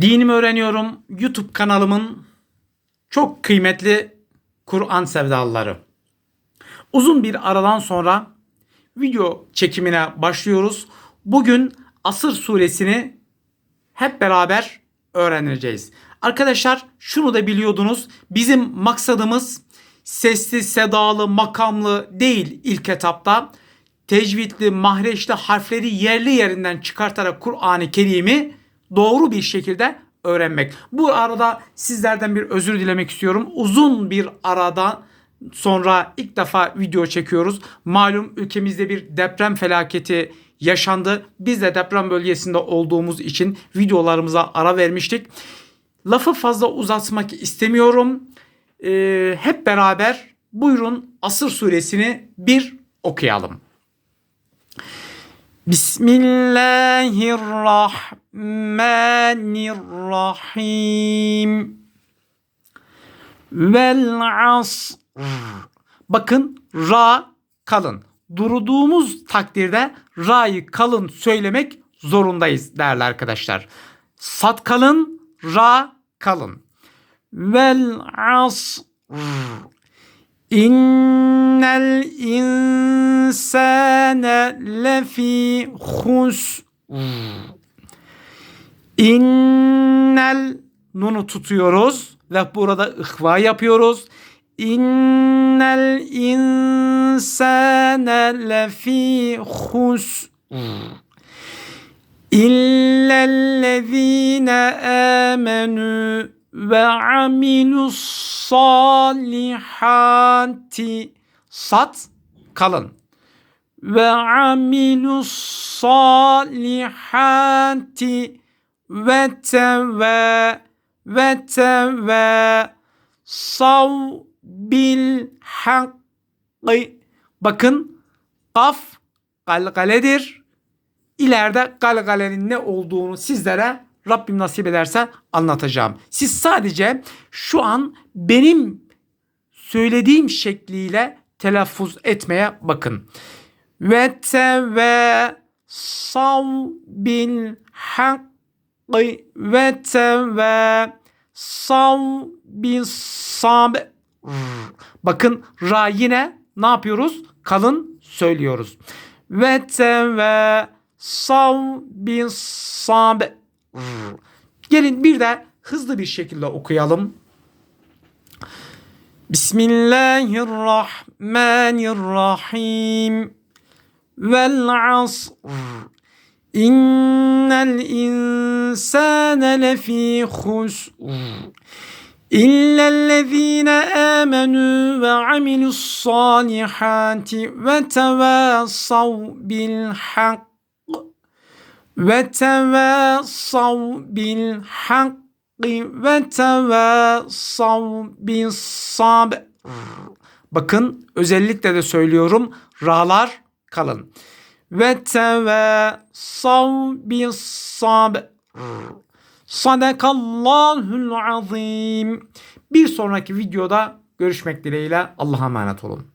Dinimi öğreniyorum YouTube kanalımın çok kıymetli Kur'an sevdalıları. Uzun bir aradan sonra video çekimine başlıyoruz. Bugün Asır suresini hep beraber öğreneceğiz. Arkadaşlar şunu da biliyordunuz. Bizim maksadımız sesli, sedalı, makamlı değil ilk etapta. Tecvidli, mahreçli harfleri yerli yerinden çıkartarak Kur'an-ı Kerim'i doğru bir şekilde öğrenmek. Bu arada sizlerden bir özür dilemek istiyorum. Uzun bir arada sonra ilk defa video çekiyoruz. Malum ülkemizde bir deprem felaketi yaşandı. Biz de deprem bölgesinde olduğumuz için videolarımıza ara vermiştik. Lafı fazla uzatmak istemiyorum. Ee, hep beraber buyurun Asır suresini bir okuyalım. Bismillahirrahmanirrahim. Vel asr. Bakın ra kalın. Durduğumuz takdirde ra'yı kalın söylemek zorundayız değerli arkadaşlar. Sat kalın, ra kalın. Vel asr. İnnel insane lefi husr. İnnel nunu tutuyoruz ve burada ihva yapıyoruz. İnnel insane lefi husr. İllellezine amenu ve amilus salihati sat kalın ve amilus salihati ve teve ve teve sav bil hakkı bakın kaf galgaledir ileride galgalenin ne olduğunu sizlere Rabbim nasip ederse anlatacağım. Siz sadece şu an benim söylediğim şekliyle telaffuz etmeye bakın. Ve te ve sav bil hakkı ve te ve sav bil sab Bakın ra yine ne yapıyoruz? Kalın söylüyoruz. Ve te ve sav bil sab Gelin bir de hızlı bir şekilde okuyalım. Bismillahirrahmanirrahim. Vel asr. İnnel insane lefî husr. İllellezîne âmenû ve amilussâlihâti ve tevâsav bil hak ve tevasav bil hakki ve tevasav bis sabr. Bakın özellikle de söylüyorum ra'lar kalın. Ve tevasav bis sabr. Sadakallahul azim. Bir sonraki videoda görüşmek dileğiyle Allah'a emanet olun.